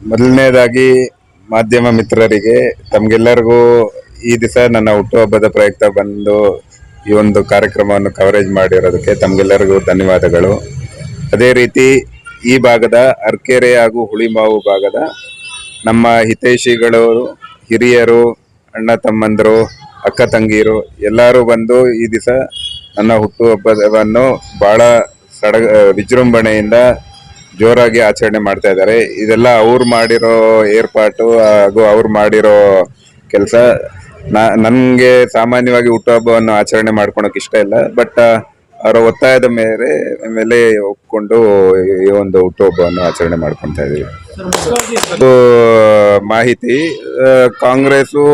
ಮೊದಲನೇದಾಗಿ ಮಾಧ್ಯಮ ಮಿತ್ರರಿಗೆ, ತಮ್ಗೆಲ್ಲರಿಗೂ ಈ ದಿವಸ ನನ್ನ ಹುಟ್ಟುಹಬ್ಬದ ಪ್ರಯುಕ್ತ ಬಂದು ಈ ಒಂದು ಕಾರ್ಯಕ್ರಮವನ್ನು ಕವರೇಜ್ ಮಾಡಿರೋದಕ್ಕೆ ತಮ್ಗೆಲ್ಲರಿಗೂ ಧನ್ಯವಾದಗಳು. ಅದೇ ರೀತಿ ಈ ಭಾಗದ ಅರ್ಕೆರೆ ಹಾಗೂ ಹುಳಿಮಾವು ಭಾಗದ ನಮ್ಮ ಹಿತೈಷಿಗಳು, ಹಿರಿಯರು, ಅಣ್ಣ ತಮ್ಮಂದರು, ಅಕ್ಕ ತಂಗಿಯರು ಎಲ್ಲರೂ ಬಂದು ಈ ದಿವಸ ನನ್ನ ಹುಟ್ಟುಹಬ್ಬವನ್ನು ಭಾಳ ಸಡಗ, ವಿಜೃಂಭಣೆಯಿಂದ ಜೋರಾಗಿ ಆಚರಣೆ ಮಾಡ್ತಾ ಇದ್ದಾರೆ. ಇದೆಲ್ಲ ಅವ್ರು ಮಾಡಿರೋ ಏರ್ಪಾಟು ಹಾಗೂ ಅವ್ರು ಮಾಡಿರೋ ಕೆಲಸ. ನನಗೆ ಸಾಮಾನ್ಯವಾಗಿ ಹುಟ್ಟುಹಬ್ಬವನ್ನು ಆಚರಣೆ ಮಾಡ್ಕೊಳಕ್ ಇಷ್ಟ ಇಲ್ಲ. ಬಟ್ ಅವರ ಒತ್ತಾಯದ ಮೇಲೆ ಮೇಲೆ ಒಪ್ಕೊಂಡು ಈ ಒಂದು ಹುಟ್ಟುಹಬ್ಬವನ್ನು ಆಚರಣೆ ಮಾಡ್ಕೊತಾ ಇದೀವಿ ಅದು, ಮಾಹಿತಿ ಕಾಂಗ್ರೆಸ್ ಕಾಂಗ್ರೆಸ್ಸು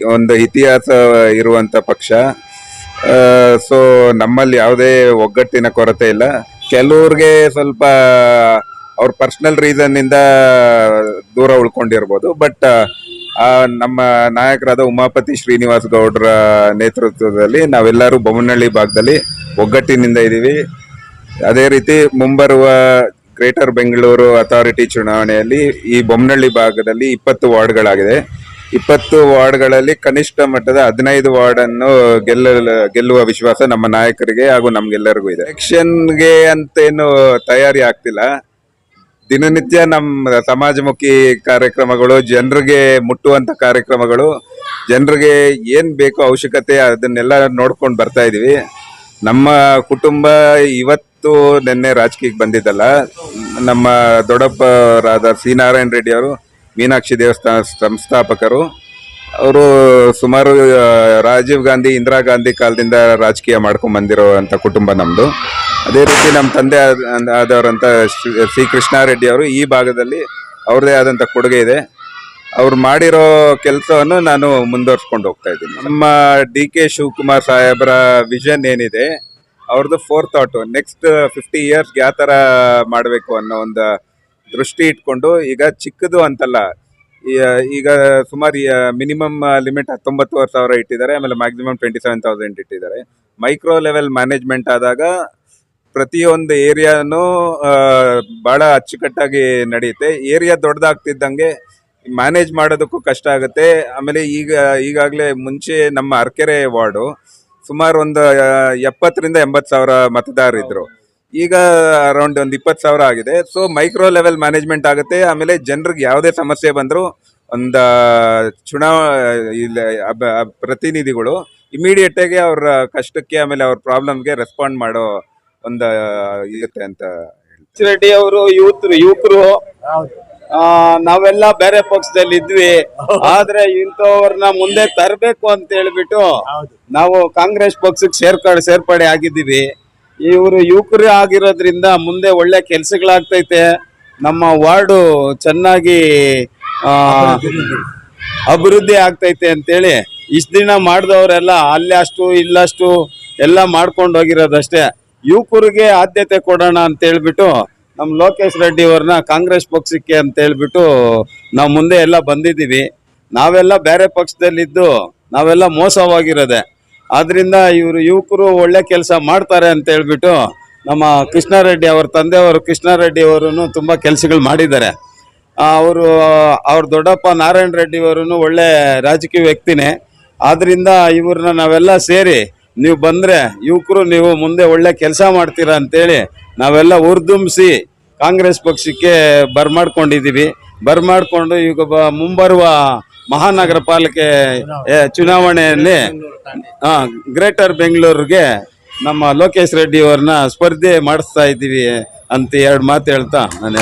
ಒಂದು ಇತಿಹಾಸ ಇರುವಂತ ಪಕ್ಷ. ಸೊ, ನಮ್ಮಲ್ಲಿ ಯಾವುದೇ ಒಗ್ಗಟ್ಟಿನ ಕೊರತೆ ಇಲ್ಲ. ಕೆಲವ್ರಿಗೆ ಸ್ವಲ್ಪ ಅವ್ರ ಪರ್ಸನಲ್ ರೀಸನ್ ಇಂದ ದೂರ ಉಳ್ಕೊಂಡಿರ್ಬೋದು. ಬಟ್ ನಮ್ಮ ನಾಯಕರಾದ ಉಮಾಪತಿ ಶ್ರೀನಿವಾಸ್ ಗೌಡ್ರ ನೇತೃತ್ವದಲ್ಲಿ ನಾವೆಲ್ಲರೂ ಬೊಮ್ಮನಹಳ್ಳಿ ಭಾಗದಲ್ಲಿ ಒಗ್ಗಟ್ಟಿನಿಂದ ಇದ್ದೀವಿ. ಅದೇ ರೀತಿ ಮುಂಬರುವ ಗ್ರೇಟರ್ ಬೆಂಗಳೂರು ಅಥಾರಿಟಿ ಚುನಾವಣೆಯಲ್ಲಿ ಈ ಬೊಮ್ಮನಹಳ್ಳಿ ಭಾಗದಲ್ಲಿ ಇಪ್ಪತ್ತು ವಾರ್ಡ್ಗಳಾಗಿದೆ. ಇಪ್ಪತ್ತು ವಾರ್ಡ್ಗಳಲ್ಲಿ ಕನಿಷ್ಠ ಮಟ್ಟದ ಹದಿನೈದು ವಾರ್ಡ್ ಅನ್ನು ಗೆಲ್ಲ, ಗೆಲ್ಲುವ ವಿಶ್ವಾಸ ನಮ್ಮ ನಾಯಕರಿಗೆ ಹಾಗೂ ನಮ್ಗೆಲ್ಲರಿಗೂ ಇದೆ. ಎಲೆಕ್ಷನ್ಗೆ ಅಂತೇನು ತಯಾರಿ ಆಗ್ತಿಲ್ಲ. ದಿನನಿತ್ಯ ನಮ್ಮ ಸಮಾಜಮುಖಿ ಕಾರ್ಯಕ್ರಮಗಳು, ಜನರಿಗೆ ಮುಟ್ಟುವಂಥ ಕಾರ್ಯಕ್ರಮಗಳು, ಜನರಿಗೆ ಏನು ಬೇಕೋ ಅವಶ್ಯಕತೆ ಅದನ್ನೆಲ್ಲ ನೋಡ್ಕೊಂಡು ಬರ್ತಾ ಇದ್ದೀವಿ ನಮ್ಮ ಕುಟುಂಬ ಇವತ್ತು ನಿನ್ನೆ ರಾಜಕೀಯಕ್ಕೆ ಬಂದಿದ್ದಲ್ಲ. ನಮ್ಮ ದೊಡ್ಡಪ್ಪರಾದ ಸಿ ನಾರಾಯಣ ರೆಡ್ಡಿ ಅವರು ಮೀನಾಕ್ಷಿ ದೇವಸ್ಥಾನ ಸಂಸ್ಥಾಪಕರು. ಅವರು ಸುಮಾರು ರಾಜೀವ್ ಗಾಂಧಿ, ಇಂದಿರಾ ಗಾಂಧಿ ಕಾಲದಿಂದ ರಾಜಕೀಯ ಮಾಡ್ಕೊಂಡು ಬಂದಿರೋವಂಥ ಕುಟುಂಬ ನಮ್ಮದು ಅದೇ ರೀತಿ ನಮ್ಮ ತಂದೆ ಆದವರಂಥ ಶ್ರೀ ಕೃಷ್ಣಾರೆಡ್ಡಿ ಅವರು ಈ ಭಾಗದಲ್ಲಿ ಅವ್ರದೇ ಆದಂಥ ಕೊಡುಗೆ ಇದೆ. ಅವ್ರು ಮಾಡಿರೋ ಕೆಲಸವನ್ನು ನಾನು ಮುಂದುವರ್ಸ್ಕೊಂಡು ಹೋಗ್ತಾ ಇದ್ದೀನಿ. ನಮ್ಮ ಡಿ ಕೆ ಶಿವಕುಮಾರ್ ಸಾಹೇಬರ ವಿಷನ್ ಏನಿದೆ, ಅವ್ರದ್ದು forethought next fifty years ಯಾವ ಥರ ಮಾಡಬೇಕು ಅನ್ನೋ ಒಂದು ದೃಷ್ಟಿ ಇಟ್ಕೊಂಡು ಈಗ ಚಿಕ್ಕದು ಅಂತಲ್ಲ ಈಗ ಸುಮಾರು ಮಿನಿಮಮ್ ಲಿಮಿಟ್ ಹತ್ತೊಂಬತ್ತುವರೆ ಸಾವಿರ ಇಟ್ಟಿದ್ದಾರೆ, ಆಮೇಲೆ ಮ್ಯಾಕ್ಸಿಮಮ್ ಟ್ವೆಂಟಿ ಸೆವೆನ್ ತೌಸಂಡ್ ಇಟ್ಟಿದ್ದಾರೆ. ಮೈಕ್ರೋ ಲೆವೆಲ್ ಮ್ಯಾನೇಜ್ಮೆಂಟ್ ಆದಾಗ ಪ್ರತಿಯೊಂದು ಏರಿಯಾನು ಭಾಳ ಅಚ್ಚುಕಟ್ಟಾಗಿ ನಡೆಯುತ್ತೆ. ಏರಿಯಾ ದೊಡ್ಡದಾಗ್ತಿದ್ದಂಗೆ ಮ್ಯಾನೇಜ್ ಮಾಡೋದಕ್ಕೂ ಕಷ್ಟ ಆಗುತ್ತೆ. ಆಮೇಲೆ ಈಗ, ಈಗಾಗಲೇ ಮುಂಚೆ ನಮ್ಮ ಅರ್ಕೆರೆ ವಾರ್ಡು ಸುಮಾರು ಒಂದು, ಎಪ್ಪತ್ತರಿಂದ ಎಂಬತ್ತು ಸಾವಿರ ಮತದಾರರಿದ್ರು. ಈಗ ಅರೌಂಡ್ ಒಂದು ಇಪ್ಪತ್ತು ಸಾವಿರ ಆಗಿದೆ. ಸೊ ಮೈಕ್ರೋ ಲೆವೆಲ್ ಮ್ಯಾನೇಜ್ಮೆಂಟ್ ಆಗುತ್ತೆ. ಆಮೇಲೆ ಜನರಿಗೆ ಯಾವುದೇ ಸಮಸ್ಯೆ ಬಂದರೂ ಒಂದು ಚುನಾವ ಇಲ್ಲ ಪ್ರತಿನಿಧಿಗಳು ಇಮಿಡಿಯೇಟ್ ಆಗಿ ಅವ್ರ ಕಷ್ಟಕ್ಕೆ ಆಮೇಲೆ ಅವ್ರ ಪ್ರಾಬ್ಲಮ್ಗೆ ರೆಸ್ಪಾಂಡ್ ಮಾಡೋ ಒಂದು ಇರುತ್ತೆ ಅಂತ ಎಚ್ ರೆಡ್ಡಿ ಅವರು ಯೂತ್ ಯುವಕರು ನಾವೆಲ್ಲ ಬೇರೆ ಪಕ್ಷದಲ್ಲಿ ಇದ್ವಿ. ಆದ್ರೆ ಇಂಥವ್ರನ್ನ ಮುಂದೆ ತರಬೇಕು ಅಂತ ಹೇಳ್ಬಿಟ್ಟು ನಾವು ಕಾಂಗ್ರೆಸ್ ಪಕ್ಷಕ್ಕೆ ಸೇರ್ಕೊಂಡು ಸೇರ್ಪಡೆ ಆಗಿದ್ದೀವಿ. ಇವರು ಯುವಕರು ಆಗಿರೋದ್ರಿಂದ ಮುಂದೆ ಒಳ್ಳೆ ಕೆಲ್ಸಗಳಾಗ್ತೈತೆ. ನಮ್ಮ ವಾರ್ಡು ಚೆನ್ನಾಗಿ ಅಭಿವೃದ್ಧಿ ಆಗ್ತೈತೆ ಅಂತೇಳಿ ಇಷ್ಟು ದಿನ ಮಾಡಿದವರೆಲ್ಲ ಅಲ್ಲಿ ಅಷ್ಟು ಇಲ್ಲಷ್ಟು ಎಲ್ಲ ಮಾಡ್ಕೊಂಡು ಹೋಗಿರೋದಷ್ಟೇ. ಯುವಕರಿಗೆ ಆದ್ಯತೆ ಕೊಡೋಣ ಅಂತ ಹೇಳ್ಬಿಟ್ಟು ನಮ್ಮ ಲೋಕೇಶ್ ರೆಡ್ಡಿ ಅವ್ರನ್ನ ಕಾಂಗ್ರೆಸ್ ಪಕ್ಷಕ್ಕೆ ಅಂತ ಹೇಳ್ಬಿಟ್ಟು ನಾವು ಮುಂದೆ ಎಲ್ಲ ಬಂದಿದ್ದೀವಿ. ನಾವೆಲ್ಲ ಬೇರೆ ಪಕ್ಷದಲ್ಲಿದ್ದು ನಾವೆಲ್ಲ ಮೋಸವಾಗಿರೋದೆ. ಆದ್ರಿಂದ ಇವರು ಯುವಕರು ಒಳ್ಳೆ ಕೆಲಸ ಮಾಡ್ತಾರೆ ಅಂತ ಹೇಳ್ಬಿಟ್ಟು ನಮ್ಮ ಕೃಷ್ಣಾರೆಡ್ಡಿ ಅವ್ರ ತಂದೆಯವರು ಕೃಷ್ಣಾರೆಡ್ಡಿ ಅವರು ತುಂಬ ಕೆಲಸಗಳು ಮಾಡಿದ್ದಾರೆ. ಅವರು ಅವ್ರ ದೊಡ್ಡಪ್ಪ ನಾರಾಯಣ ರೆಡ್ಡಿ ಅವರು ಒಳ್ಳೆ ರಾಜಕೀಯ ವ್ಯಕ್ತಿನೇ. ಆದ್ರಿಂದ ಇವ್ರನ್ನ ನಾವೆಲ್ಲ ಸೇರಿ ನೀವು ಬಂದ್ರೆ ಯುವಕರು ನೀವು ಮುಂದೆ ಒಳ್ಳೆ ಕೆಲಸ ಮಾಡ್ತೀರಾ ಅಂತೇಳಿ ನಾವೆಲ್ಲ ಉರ್ದುಂಬಿಸಿ ಕಾಂಗ್ರೆಸ್ ಪಕ್ಷಕ್ಕೆ ಬರ್ಮಾಡ್ಕೊಂಡಿದ್ದೀವಿ. ಬರ್ಮಾಡಿಕೊಂಡು ಈಗ ಮುಂಬರುವ ಮಹಾನಗರ ಪಾಲಿಕೆ ಚುನಾವಣೆಯಲ್ಲಿ ಗ್ರೇಟರ್ ಬೆಂಗಳೂರಿಗೆ ನಮ್ಮ ಲೋಕೇಶ್ ರೆಡ್ಡಿ ಅವ್ರನ್ನ ಸ್ಪರ್ಧೆ ಮಾಡಿಸ್ತಾ ಇದ್ದೀವಿ ಅಂತ ಎರಡು ಮಾತು ಹೇಳ್ತಾ ನಾನು